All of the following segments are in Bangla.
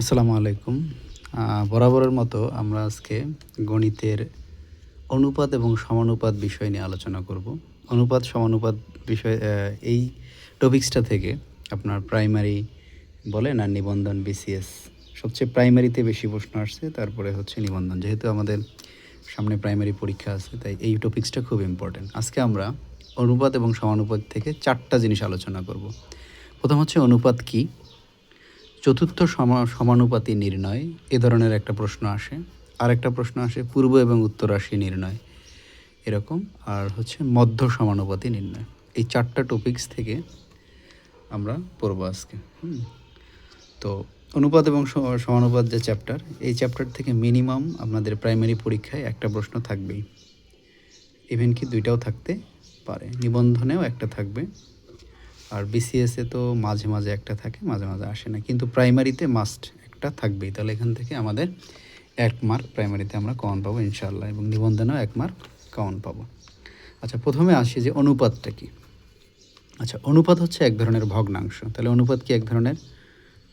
আসসালামু আলাইকুম। বরাবরের মতো আমরা আজকে গণিতের অনুপাত এবং সমানুপাত বিষয় নিয়ে আলোচনা করব। অনুপাত, সমানুপাত বিষয় এই টপিক্সটা থেকে আপনার প্রাইমারি বলেন আর নিবন্ধন বিসিএস সবচেয়ে প্রাইমারিতে বেশি প্রশ্ন আসছে, তারপরে হচ্ছে নিবন্ধন। যেহেতু আমাদের সামনে প্রাইমারি পরীক্ষা আছে, তাই এই টপিক্সটা খুব ইম্পর্টেন্ট আজকে আমরা অনুপাত এবং সমানুপাত থেকে চারটা জিনিস আলোচনা করব। প্রথম হচ্ছে অনুপাত কী? চতুর্থ সমা- সমানুপাতি নির্ণয়, এ ধরনের একটা প্রশ্ন আসে। আর একটা প্রশ্ন আসে, পূর্ব এবং উত্তর রাশি নির্ণয়, এরকম। আর হচ্ছে মধ্য সমানুপাতি নির্ণয়। এই চারটা টপিকস থেকে আমরা পড়ব আজকে। তো অনুপাত এবং সমানুপাত যে চ্যাপ্টার এই চ্যাপ্টার থেকে মিনিমাম আপনাদের প্রাইমারি পরীক্ষায় একটা প্রশ্ন থাকবেই। ইভেন কি দুইটাও থাকতে পারে। নিবন্ধনেও একটা থাকবে। আর বিসিএসে তো মাঝে মাঝে একটা থাকে, মাঝে মাঝে আসে না। কিন্তু প্রাইমারিতে মাস্ট একটা থাকবেই। তাহলে এখান থেকে আমাদের এক মার্ক প্রাইমারিতে আমরা কমন পাবো ইনশাল্লাহ এবং নিবন্ধনেও এক মার্ক কমন পাবো। আচ্ছা প্রথমে আসি যে অনুপাতটা কি। আচ্ছা অনুপাত হচ্ছে এক ধরনের ভগ্নাংশ। তাহলে অনুপাত কি এক ধরনের?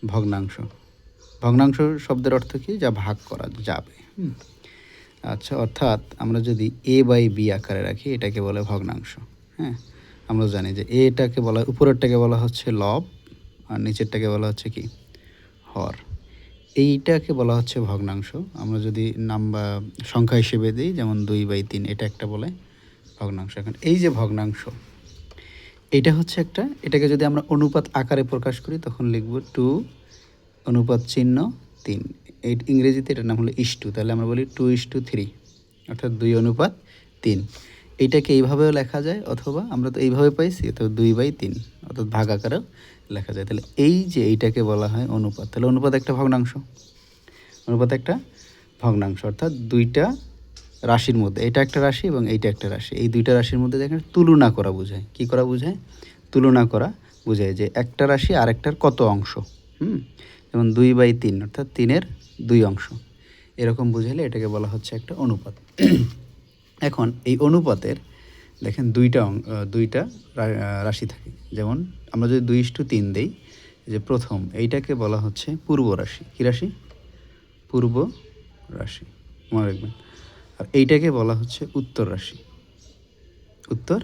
ভগ্নাংশ। ভগ্নাংশ শব্দের অর্থ কি? যা ভাগ করা যাবে। আচ্ছা অর্থাৎ আমরা যদি এ বাই বি আকারে রাখি, এটাকে বলে ভগ্নাংশ। হ্যাঁ? আমরা জানি যে এটাকে বলা, উপরেরটাকে বলা হচ্ছে লব, আর নিচেরটাকে বলা হচ্ছে কি? হর। এইটাকে বলা হচ্ছে ভগ্নাংশ। আমরা যদি নাম্বার, সংখ্যা হিসেবে দিই, যেমন দুই বাই তিন, এটা একটা বলে ভগ্নাংশ। এখন এই যে ভগ্নাংশ, এটা হচ্ছে একটা, এটাকে যদি আমরা অনুপাত আকারে প্রকাশ করি, তখন লিখব টু, অনুপাত চিহ্ন তিন। এই ইংরেজিতে এটার নাম হলো ইস টু, তাহলে আমরা বলি টু ইস টু থ্রি, অর্থাৎ দুই অনুপাত তিন। এইটাকে এইভাবেও লেখা যায়, অথবা আমরা তো এইভাবে পাইছি তো দুই বাই তিন, অর্থাৎ ভাগ আকারেও লেখা যায়। তাহলে এই যে এইটাকে বলা হয় অনুপাত, তাহলে অনুপাত একটা ভগ্নাংশ। অনুপাত একটা ভগ্নাংশ, অর্থাৎ দুইটা রাশির মধ্যে, এটা একটা রাশি এবং এইটা একটা রাশি। এই দুইটা রাশির মধ্যে দেখেন তুলনা করা বোঝায়। কি করা বোঝায়? তুলনা করা বোঝায় যে একটা রাশি আরেকটার কত অংশ, হুম? যেমন দুই বাই তিন, অর্থাৎ তিনের দুই অংশ। এরকম বুঝাইলে এটাকে বলা হচ্ছে একটা অনুপাত। এখন এই অনুপাতের, দেখেন দুইটা অং- দুইটা রাশি থাকে। যেমন আমরা যদি দুই ইস্টু তিন দেই যে প্রথম, এইটাকে বলা হচ্ছে পূর্ব রাশি। কী রাশি? পূর্ব রাশি। মনে রাখবেন। আর এইটাকে বলা হচ্ছে উত্তর রাশি। উত্তর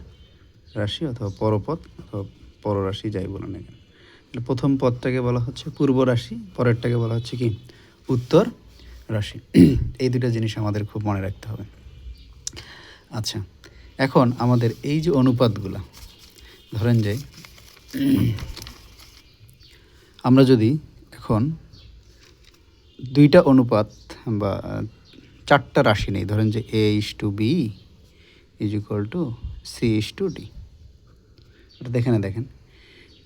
রাশি অথবা পরপদ অথবা পররাশি যাই বলেন না কেন। তাহলে প্রথম পদটাকে বলা হচ্ছে পূর্ব রাশি, পরেরটাকে বলা হচ্ছে কি? উত্তর রাশি। এই দুটো জিনিস আমাদের খুব মনে রাখতে হবে। আচ্ছা এখন আমাদের এই যে অনুপাতগুলা, ধরেন যে, আমরা যদি এখন দুইটা অনুপাত বা, চারটা রাশি নেই, ধরেন যে a is to b is equal to c is to d এটা দেখে না দেখেন,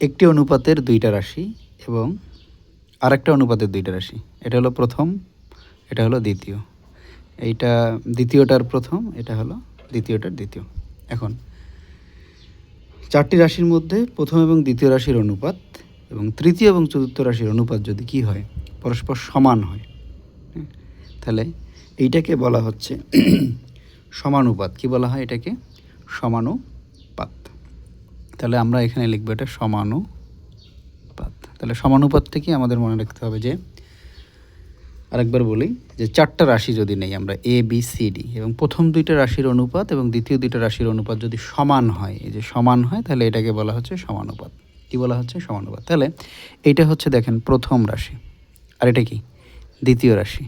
একটি অনুপাতের দুইটা রাশি এবং আরেকটা অনুপাতের দুইটা রাশি, এটা হলো প্রথম, এটা হলো দ্বিতীয়, এইটা দ্বিতীয়টার প্রথম, এটা হলো দ্বিতীয়টার দ্বিতীয়। এখন চারটি রাশির মধ্যে প্রথম এবং দ্বিতীয় রাশির অনুপাত এবং তৃতীয় এবং চতুর্থ রাশির অনুপাত যদি কি হয় পরস্পর সমান হয় হ্যাঁ, তাহলে এইটাকে বলা হচ্ছে সমানুপাত। কি বলা হয় এটাকে? সমানুপাত। তাহলে আমরা এখানে লিখব এটা সমানুপাত। তাহলে সমানুপাতটা কি আমাদের মনে রাখতে হবে যে আরেকবার বলি যে চারটা রাশি যদি নেই, আমরা এ বি সি ডি এবং প্রথম দুইটা রাশির অনুপাত এবং দ্বিতীয় দুইটা রাশির অনুপাত যদি সমান হয়, এই যে সমান হয়, তাহলে এটাকে বলা হচ্ছে সমানুপাত। কি বলা হচ্ছে? সমানুপাত। তাহলে এইটা হচ্ছে দেখেন প্রথম রাশি। আর এটা কি? দ্বিতীয় রাশি।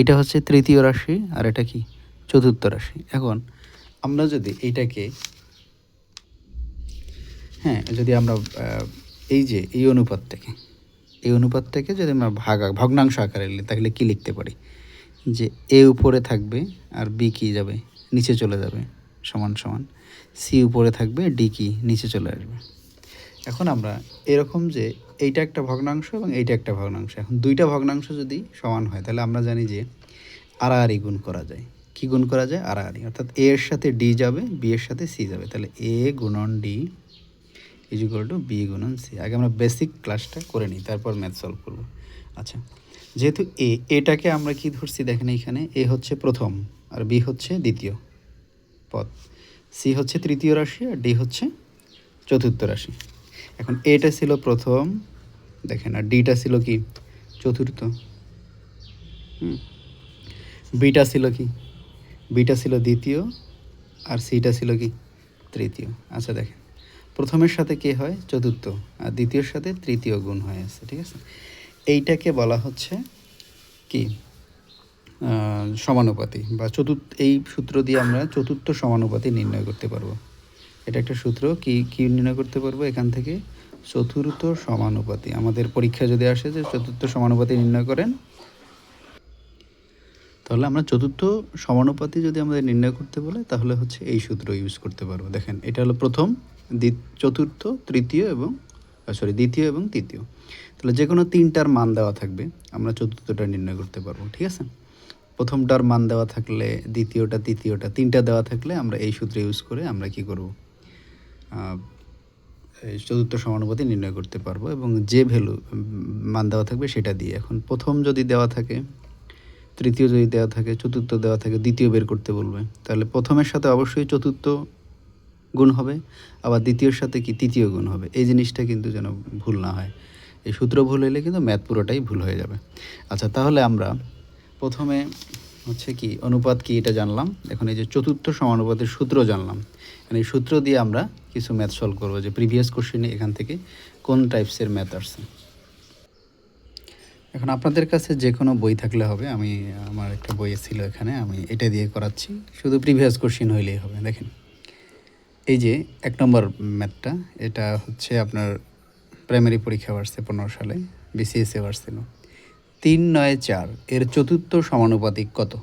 এটা হচ্ছে তৃতীয় রাশি আর এটা কি? চতুর্থ রাশি। এখন আমরা যদি এইটাকে হ্যাঁ যদি আমরা এই যে এই অনুপাত থেকে এই অনুপাত থেকে যদি আমরা ভাগ ভগ্নাংশ আকারে লিখি তাহলে কি লিখতে পারি? যে এ উপরে থাকবে আর বি কি যাবে? নিচে চলে যাবে, সমান সমান। সি উপরে থাকবে, ডি কি? নিচে চলে আসবে। এখন আমরা এরকম যে এইটা একটা ভগ্নাংশ এবং এইটা একটা ভগ্নাংশ। এখন দুইটা ভগ্নাংশ যদি সমান হয়, তাহলে আমরা জানি যে আড়াআড়ি গুণ করা যায়। কি গুণ করা যায়? আড়াআড়ি অর্থাৎ এ এর সাথে ডি যাবে, বি এর সাথে সি যাবে। তাহলে এ গুণন D is equal to B গুণন সি আগে আমরা বেসিক ক্লাসটা করে নিই, তারপর ম্যাথ সলভ করব। আচ্ছা যেহেতু এ এটাকে আমরা কি ধরছি দেখেন এইখানে? এ হচ্ছে প্রথম আর বি হচ্ছে দ্বিতীয় পদ। সি হচ্ছে তৃতীয় রাশি আর ডি হচ্ছে চতুর্থ রাশি। এখন এটা ছিল প্রথম, দেখেন, আর ডিটা ছিল কি? চতুর্থ। হুম। বিটা ছিল কি? বিটা ছিল দ্বিতীয় আর সিটা ছিল কি? তৃতীয়। আচ্ছা দেখেন। প্রথমের সাথে কে হয়? চতুর্থ। আর দ্বিতীয়র সাথে তৃতীয় গুণ হয়ে আছে, ঠিক আছে? এইটাকে বলা হচ্ছে কি? সমানুপাতি বা চতুর্থ, এই সূত্র দিয়ে আমরা চতুর্থ সমানুপাতি নির্ণয় করতে পারব। এটা একটা সূত্র, কি কি নির্ণয় করতে পারব এখান থেকে? চতুর্থ সমানুপাতি। আমাদের পরীক্ষা যদি আসে যে চতুর্থ সমানুপাতি নির্ণয় করেন, তাহলে আমরা চতুর্থ সমানুপাতি যদি আমাদের নির্ণয় করতে বলে, তাহলে হচ্ছে এই সূত্র ইউজ করতে পারব। দেখেন, এটা হলো প্রথম চতুর্থ, তৃতীয় এবং সরি দ্বিতীয় এবং তৃতীয়। তাহলে যে কোনো তিনটার মান দেওয়া থাকবে, আমরা চতুর্থটা নির্ণয় করতে পারব, ঠিক আছে? প্রথমটার মান দেওয়া থাকলে, দ্বিতীয়টা, তৃতীয়টা, তিনটা দেওয়া থাকলে আমরা এই সূত্র ইউজ করে আমরা কি করব? চতুর্থ সমানুপাতি নির্ণয় করতে পারব এবং যে ভ্যালু মান দেওয়া থাকবে সেটা দিয়ে। এখন প্রথম যদি দেওয়া থাকে, তৃতীয় যদি দেওয়া থাকে, চতুর্থ দেওয়া থাকে, দ্বিতীয় বের করতে বলবে। তাহলে প্রথমের সাথে অবশ্যই চতুর্থ গুণ হবে, আবার দ্বিতীয়র সাথে কি তৃতীয় গুণ হবে? এই জিনিসটা কিন্তু যেন ভুল না হয়। এই সূত্র ভুল হলে কিন্তু ম্যাথ পুরোটাই ভুল হয়ে যাবে। আচ্ছা তাহলে আমরা প্রথমে হচ্ছে কি অনুপাত কি এটা জানলাম। এখন এই যে চতুর্থ সমানুপাতের সূত্র জানলাম। এই সূত্র দিয়ে আমরা কিছু ম্যাথ সলভ করব যে প্রিভিয়াস কোশ্চেনে এখান থেকে কোন টাইপসের ম্যাথ আসছে। এখন আপনাদের কাছে যে কোনো বই থাকলে হবে। আমি, আমার একটা বই ছিল এখানে, আমি এটা দিয়ে করাচ্ছি। শুধু প্রিভিয়াস কোশ্চেন হইলেই হবে, দেখেন। এই যে এক নম্বর ম্যাথটা, এটা হচ্ছে আপনার প্রাইমারি পরীক্ষা আসছে পনেরো সালে বিসিএসএ আসছিল তিন নয় চার, এর চতুর্থ সমানুপাতিক কত?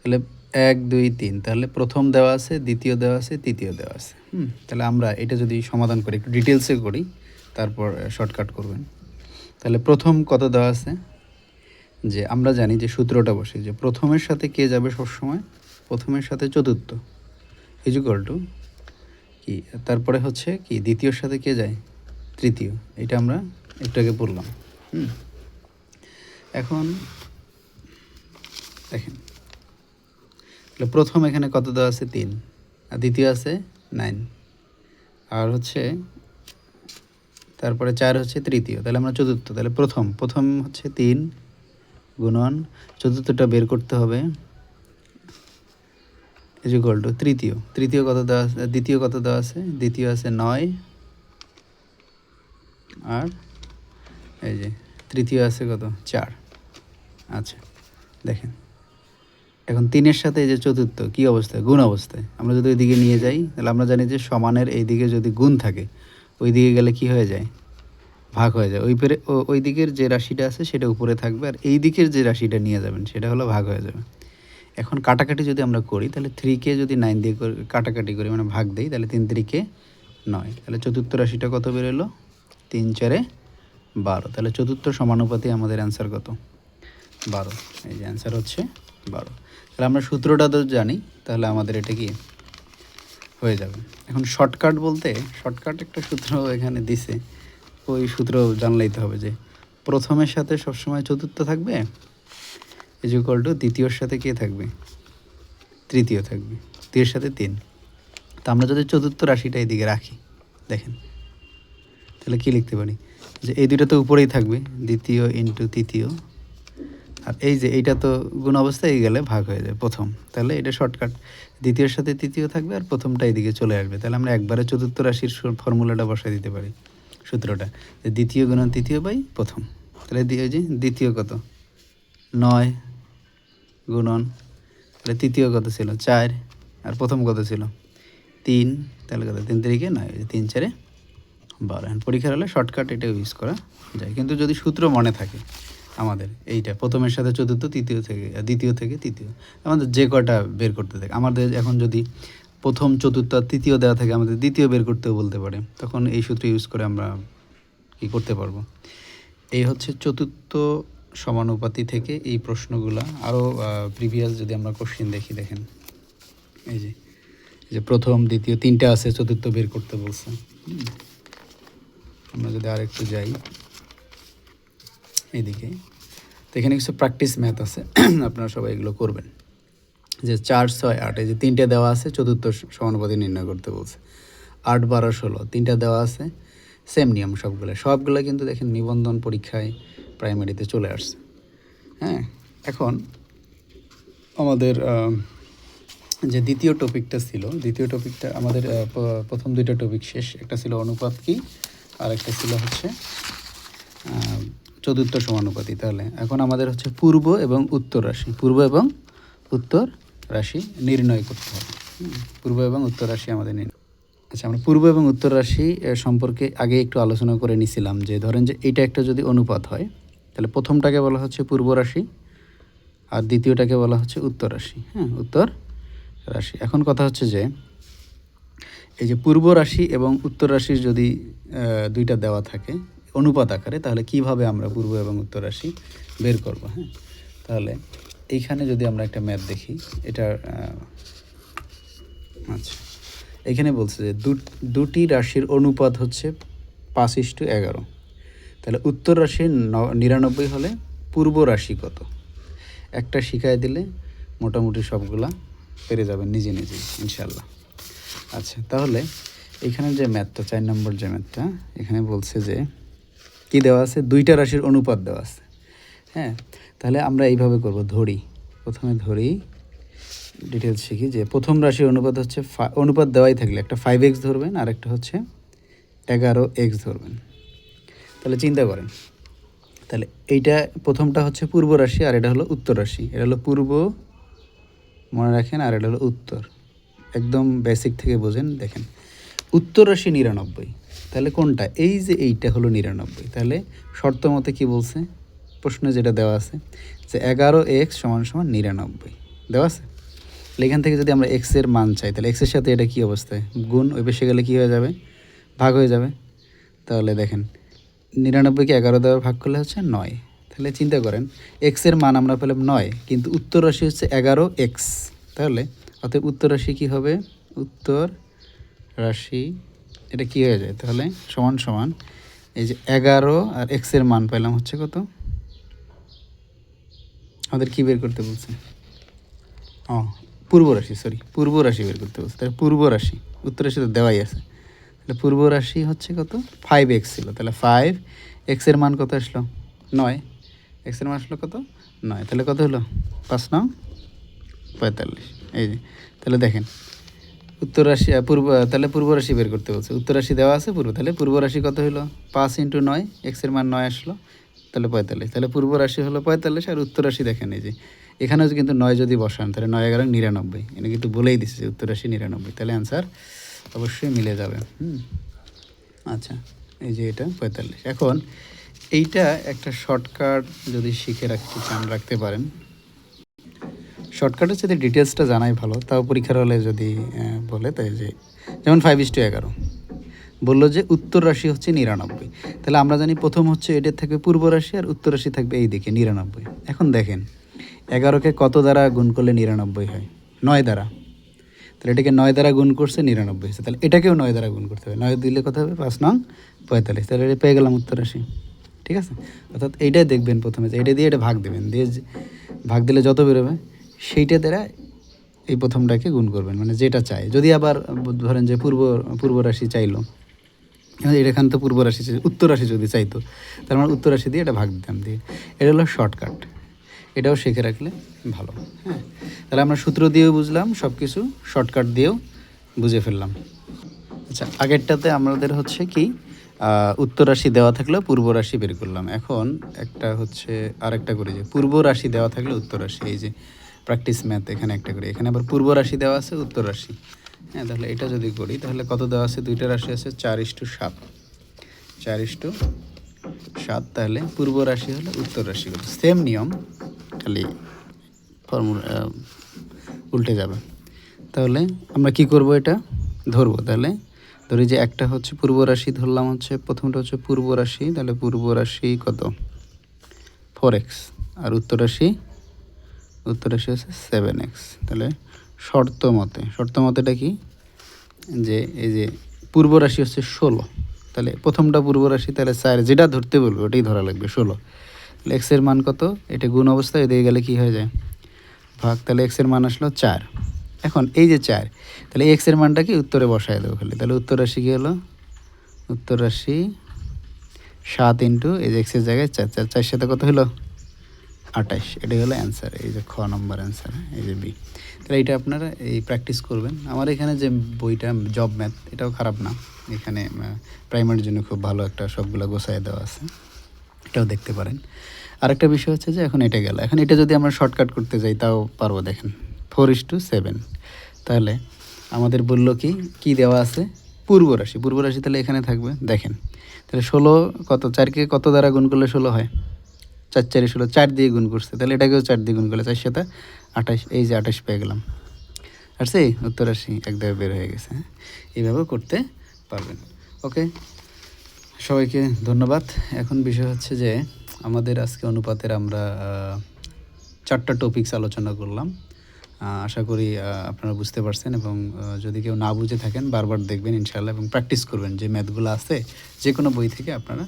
তাহলে এক, দুই, তিন, তাহলে প্রথম দেওয়া আছে, দ্বিতীয় দেওয়া আছে, তৃতীয় দেওয়া আছে। হুম, তাহলে আমরা এটা যদি সমাধান করি, একটু ডিটেলসে করি, তারপর শর্টকাট করবেন। তাহলে প্রথম কত দেওয়া আছে? যে আমরা জানি যে সূত্রটা বসে, যে প্রথমের সাথে কে যাবে সবসময়? প্রথমের সাথে চতুর্থ। ইজুকাল টু কি, তারপরে হচ্ছে কি দ্বিতীয়র সাথে কে যায়? তৃতীয়, এটা আমরা একটু আগে হুম। এখন দেখেন, তাহলে প্রথম এখানে কত দেওয়া আছে? তিন, আর দ্বিতীয় আছে নাইন আর হচ্ছে তারপরে চার হচ্ছে তৃতীয়, তাহলে আমরা চতুর্থ, তাহলে প্রথম প্রথম হচ্ছে তিন, গুণন, চতুর্থটা বের করতে হবে ইজ ইকুয়াল টু তৃতীয়। তৃতীয় কত দেওয়া আছে? দ্বিতীয় কত দেওয়া আছে? দ্বিতীয় আছে নয়। আর এই যে, তৃতীয় আছে কত? চার। আচ্ছা দেখেন। এখন তিনের সাথে এই যে চতুর্থ, কী অবস্থায়? গুণ অবস্থায়। আমরা যদি ওইদিকে নিয়ে যাই, তাহলে আমরা জানি যে সমানের এই দিকে যদি গুণ থাকে ওই দিকে গেলে কি হয়ে যায়? ভাগ হয়ে যায়। ওই পেরে ওই দিকের যে রাশিটা আছে, সেটা উপরে থাকবে। আর এই দিকের যে রাশিটা নিয়ে যাবেন, সেটা হলো ভাগ হয়ে যাবে। এখন কাটাকাটি যদি আমরা করি, তাহলে থ্রিকে যদি নাইন দিয়ে কাটাকাটি করি মানে ভাগ দিই, তাহলে তিন তিরিকে নয়। তাহলে চতুর্থ রাশিটা কত বেরোলো? তিন চারে বারো। তাহলে চতুর্থ সমানুপাতি আমাদের অ্যান্সার কত? বারো। এই যে অ্যান্সার হচ্ছে বারো। তাহলে আমরা সূত্রটা তো জানি, তাহলে আমাদের এটা কি হয়ে যাবে। এখন শর্টকাট বলতে শর্টকাট একটা সূত্র এখানে দিছে, ওই সূত্র জানলেই তো হবে যে প্রথমের সাথে সবসময় চতুর্থ থাকবে ইজ ইকুয়াল টু দ্বিতীয়র সাথে কে থাকবে? তৃতীয় থাকবে। তৃতীয়ের সাথে তিন। তা আমরা যদি চতুর্থ রাশিটা এদিকে রাখি, দেখেন। তাহলে কি লিখতে পারি? যে এই দুইটা তো উপরেই থাকবে, দ্বিতীয় ইন্টু তৃতীয়। আর এই যে এইটা তো গুণ অবস্থায় গেলে ভাগ হয়ে যায় প্রথম। তাহলে এটা শর্টকাট দ্বিতীয়র সাথে তৃতীয় থাকবে আর প্রথমটা এদিকে চলে আসবে। তাহলে আমরা একবারে চতুর্থ রাশির ফর্মুলাটা বসাই দিতে পারি, সূত্রটা। দ্বিতীয় গুণন তৃতীয় বাই প্রথম। তাহলে দ্বিতীয় কত? নয় গুণন। তাহলে তৃতীয় কত ছিল? চার। আর প্রথম কত ছিল? তিন। তাহলে কত? তিন তারিখে নয়। তিন চারে বারো। এখন পরীক্ষার হলে শর্টকাট এটা ইউজ করা যায়। কিন্তু যদি সূত্র মনে থাকে আমাদের, এইটা প্রথমের সাথে চতুর্থ, তৃতীয় থেকে দ্বিতীয় থেকে তৃতীয়। আমাদের যে কটা বের করতে থাকে। আমাদের এখন যদি প্রথম, চতুর্থ তৃতীয় দেওয়া থাকে, আমাদের দ্বিতীয় বের করতেও বলতে পারে। তখন এই সূত্র ইউজ করে আমরা কি করতে পারব? এই হচ্ছে চতুর্থ সমানুপাতি থেকে এই প্রশ্নগুলা আরও প্রিভিয়াস যদি আমরা কোশ্চেন দেখি, দেখেন। এই যে যে প্রথম, দ্বিতীয়, তিনটা আছে, চতুর্থ বের করতে বলছে। আমরা যদি আর একটু যাই, এইদিকে। তো এখানে কিছু প্র্যাকটিস ম্যাথ আছে, আপনারা সবাই এগুলো করবেন। যে চার, ছয়, আট, এই যে তিনটে দেওয়া আছে, চতুর্থ সমানুপাতি নির্ণয় করতে বলছে। আট, বারো, ষোলো, তিনটা দেওয়া আছে। সেম নিয়ম সবগুলো। সবগুলো কিন্তু দেখেন নিবন্ধন পরীক্ষায় প্রাইমারিতে চলে আসছে। হ্যাঁ এখন আমাদের যে দ্বিতীয় টপিকটা ছিল, দ্বিতীয় টপিকটা আমাদের প্রথম দুইটা টপিক শেষ। একটা ছিল অনুপাত কি, আর একটা ছিল হচ্ছে চতুর্থ সমানুপাতি। তাহলে এখন আমাদের হচ্ছে পূর্ব এবং উত্তর রাশি। পূর্ব এবং উত্তর রাশি নির্ণয় করতে হবে। পূর্ব এবং উত্তর রাশি আমাদের নির্ণয় আচ্ছা আমরা পূর্ব এবং উত্তর রাশি সম্পর্কে আগে একটু আলোচনা করে নিছিলাম যে ধরেন যে এইটা একটা যদি অনুপাত হয়, তাহলে প্রথমটাকে বলা হচ্ছে পূর্ব রাশি আর দ্বিতীয়টাকে বলা হচ্ছে উত্তর রাশি। হ্যাঁ উত্তর রাশি। এখন কথা হচ্ছে যে, এই যে পূর্ব রাশি এবং উত্তর রাশির যদি দুইটা দেওয়া থাকে, অনুপাত আকারে, তাহলে কীভাবে আমরা পূর্ব এবং উত্তর রাশি বের করব? হ্যাঁ তাহলে এইখানে যদি আমরা একটা ম্যাথ দেখি এটা আচ্ছা। এখানে বলছে যে দুটি রাশির অনুপাত হচ্ছে পাঁচ ইস্টু এগারো। তাহলে উত্তর রাশি নিরানব্বই হলে পূর্ব রাশি কত? একটা শিখাই দিলে মোটামুটি সবগুলা পেরে যাবেন নিজে নিজে ইনশাল্লাহ আচ্ছা তাহলে এখানে যে ম্যাথটা, চার নম্বর যে ম্যাথটা, এখানে বলছে যে কি দেওয়া আছে? দুইটা রাশির অনুপাত দেওয়া আছে। হ্যাঁ তাহলে আমরা এইভাবে করব, ধরি। প্রথমে ধরি ডিটেলস শিখি যে প্রথম রাশির অনুপাত হচ্ছে অনুপাত দেওয়াই থাকলে একটা ফাইভ এক্স ধরবেন, আর একটা হচ্ছে এগারো এক্স ধরবেন। তাহলে চিন্তা করেন, তাহলে এইটা প্রথমটা হচ্ছে পূর্ব রাশি, আর এটা হলো উত্তর রাশি। এটা হলো পূর্ব, মনে রাখেন, আর এটা হলো উত্তর। একদম বেসিক থেকে বোঝেন, দেখেন। উত্তর রাশি নিরানব্বই। তাহলে কোনটা? এই যে এইটা হলো নিরানব্বই। তাহলে শর্ত মতে কী বলছে? প্রশ্নে যেটা দেওয়া আছে যে এগারো এক্স সমান সমান নিরানব্বই। দেওয়া আছে? তাহলে এখান থেকে যদি আমরা এক্সের মান চাই, তাহলে এক্সের সাথে এটা কী অবস্থায়? গুণ, ওই বেশি গেলে কী হয়ে যাবে? ভাগ হয়ে যাবে। তাহলে দেখেন নিরানব্বইকে এগারো দেওয়া ভাগ করলে হচ্ছে নয়। তাহলে চিন্তা করেন এক্সের মান আমরা পেলাম নয়, কিন্তু উত্তর রাশি হচ্ছে এগারো এক্স তাহলে অতএব উত্তর রাশি কী হবে? উত্তর রাশি, এটা কী হয়ে যায়? তাহলে সমান সমান, এই যে এগারো আর এক্সের মান পেলাম হচ্ছে কত? আমাদের কী বের করতে বলছে? ও পূর্ব রাশি সরি পূর্ব রাশি বের করতে বলছে। তাহলে পূর্ব রাশি উত্তর রাশি তো দেওয়াই আছে। তাহলে পূর্ব রাশি হচ্ছে কত? ফাইভ এক্স ছিল। তাহলে ফাইভ এক্সের মান কত আসলো? নয়। এক্সের মান আসলো কত? নয়। তাহলে কত হলো? পাঁচ নং পঁয়তাল্লিশ। এই যে, তাহলে দেখেন উত্তর রাশি পূর্ব, তাহলে পূর্ব রাশি বের করতে বলছে। উত্তর রাশি দেওয়া আছে পূর্ব। তাহলে পূর্ব রাশি কত হলো? পাঁচ ইন্টু নয় এক্সের মান নয় আসলো। তাহলে পঁয়তাল্লিশ। তাহলে পূর্ব রাশি হলো পঁয়তাল্লিশ আর উত্তর রাশি দেখেন এই যে, এখানেও কিন্তু নয় যদি বসান, তাহলে নয় এগারো নিরানব্বই। এটা কিন্তু বলেই দিচ্ছে যে উত্তর রাশি নিরানব্বই। তাহলে অ্যান্সার অবশ্যই মিলে যাবে। হুম। আচ্ছা এই যে এটা পঁয়তাল্লিশ। এখন এইটা একটা শর্টকাট যদি শিখে রাখতে চান রাখতে পারেন। শর্টকাটের সাথে ডিটেলসটা জানাই ভালো। তাও পরীক্ষার হলে যদি বলে, তাই যে, যেমন ফাইভ ইস টু এগারো। বলল যে উত্তর রাশি হচ্ছে নিরানব্বই। তাহলে আমরা জানি প্রথম হচ্ছে এটার থাকবে পূর্ব রাশি আর উত্তর রাশি থাকবে এই দিকে নিরানব্বই। এখন দেখেন, এগারোকে কত দ্বারা গুণ করলে নিরানব্বই হয়? নয় দ্বারা। তাহলে এটাকে নয় দ্বারা গুণ করছে নিরানব্বই হয়েছে। তাহলে এটাকেও নয় দ্বারা গুণ করতে হবে। নয় দিলে কত হবে? পাঁচ নং পঁয়তাল্লিশ। তাহলে এটা পেয়ে গেলাম উত্তর রাশি। ঠিক আছে? অর্থাৎ এইটাই দেখবেন প্রথমে যে এটা দিয়ে এটা ভাগ দেবেন। দিয়ে ভাগ দিলে যত বেরোবে, সেইটা দ্বারা এই প্রথমটাকে গুণ করবেন। মানে যেটা চাই যদি আবার ধরেন যে পূর্ব পূর্ব রাশি চাইলো এখান তো পূর্ব রাশি উত্তর রাশি যদি চাইতো তাহলে আমরা উত্তর রাশি দিয়ে এটা ভাগ দিতাম দিয়ে। এটা হলো শর্টকাট এটাও শিখে রাখলে ভালো। হ্যাঁ? তাহলে আমরা সূত্র দিয়েও বুঝলাম সব কিছু শর্টকাট দিয়েও বুঝে ফেললাম। আচ্ছা আগেরটাতে আমাদের হচ্ছে কি উত্তর রাশি দেওয়া থাকলেও পূর্ব রাশি বের করলাম। এখন একটা হচ্ছে আরেকটা করে যে, পূর্ব রাশি দেওয়া থাকলে, উত্তর রাশি। এই যে প্র্যাকটিস ম্যাথ এখানে একটা করে। এখানে আবার পূর্ব রাশি দেওয়া আছে, উত্তর রাশি। হ্যাঁ তাহলে এটা যদি করি, তাহলে কত দেওয়া আছে? দুইটা রাশি আছে, চার ইস্টু সাত। চার ইস্টু সাত, তাহলে পূর্ব রাশি হলে উত্তর রাশি। হলো সেম নিয়ম, খালি ফর্মুলা উল্টে যাবে। তাহলে আমরা কি করব এটা? ধরবো। তাহলে ধরি যে একটা হচ্ছে পূর্ব রাশি, ধরলাম হচ্ছে প্রথমটা হচ্ছে পূর্ব রাশি, তাহলে পূর্ব রাশি কত? ফোর এক্স আর উত্তর রাশি উত্তর রাশি হচ্ছে সেভেন এক্স তাহলে শর্ত মতে শর্ত মতেটা কি? যে এই যে পূর্ব রাশি হচ্ছে ষোলো। তাহলে প্রথমটা পূর্ব রাশি, তাহলে স্যার যেটা ধরতে বলব, ওটাই ধরা লাগবে, ষোলো। তাহলে এক্সের মান কত? এটা গুণ অবস্থায় এদিকে গেলে কি হয়ে যায়? ভাগ, তাহলে এক্সের মান আসলো চার। এখন এই যে চার, তাহলে এক্সের মানটা কি? উত্তরে বসায় দেবো খালি। তাহলে উত্তর রাশি কী হলো? উত্তর রাশি সাত ইন্টু এই যে এক্সের জায়গায় চার। চার চার সাথে কত হলো? আঠাশ। এটাই হলো অ্যান্সার এই যে খ নম্বর অ্যান্সার এই যে বি তাহলে এটা আপনারা এই প্র্যাকটিস করবেন। আমার এখানে যে বইটা জব ম্যাথ এটাও খারাপ না। এখানে প্রাইমারির জন্য খুব ভালো একটা সবগুলো গোছায় দেওয়া আছে। এটাও দেখতে পারেন। আরেকটা বিষয় হচ্ছে যে এখন এটা গেল। এখন এটা যদি আমরা শর্টকাট করতে যাই, তাও পারব দেখেন। ফোর ইস টু সেভেন তাহলে আমাদের বলল কি কি দেওয়া আছে? পূর্ব রাশি। পূর্ব রাশি তাহলে এখানে থাকবে। দেখেন, তাহলে ষোলো কত? চারকে কত দ্বারা গুণ করলে ষোলো হয়? চার চারি ষোলো, চার দিয়ে গুণ করছে। তাহলে এটাকেও চার দিয়ে গুণ করলে চার সাথে আঠাশ, এই যে আঠাশ পেয়ে গেলাম। আর সেই উত্তর রাশি একদমই বের হয়ে গেছে হ্যাঁ? এইভাবে করতে পারবেন। ওকে? সবাইকে ধন্যবাদ। এখন বিষয় হচ্ছে যে, আমাদের আজকে অনুপাতের আমরা চারটা টপিকস আলোচনা করলাম। আশা করি আপনারা বুঝতে পারছেন এবং যদি কেউ না বুঝে থাকেন, বারবার দেখবেন ইনশাআল্লাহ এবং প্র্যাকটিস করবেন। যে ম্যাথগুলো আছে যে কোনো বই থেকে আপনারা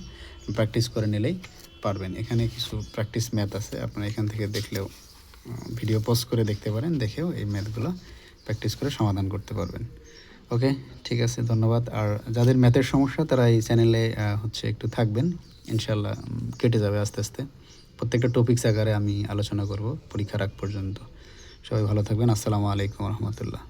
প্র্যাকটিস করে নিলেই পারবেন। এখানে কিছু প্র্যাকটিস ম্যাথ আছে, আপনারা এখান থেকে দেখলেও ভিডিও পোস্ট করে দেখতে পারেন, দেখেও এই ম্যাথগুলো প্র্যাকটিস করে সমাধান করতে পারবেন। ওকে ঠিক আছে, ধন্যবাদ। আর যাদের ম্যাথের সমস্যা, তারা এই চ্যানেলে হচ্ছে একটু থাকবেন। ইনশাল্লাহ কেটে যাবে আস্তে আস্তে। প্রত্যেকটা টপিকস আকারে আমি আলোচনা করব পরীক্ষার আগ পর্যন্ত। সবাই ভালো থাকবেন। আসসালামু আলাইকুম রহমতুল্লাহ।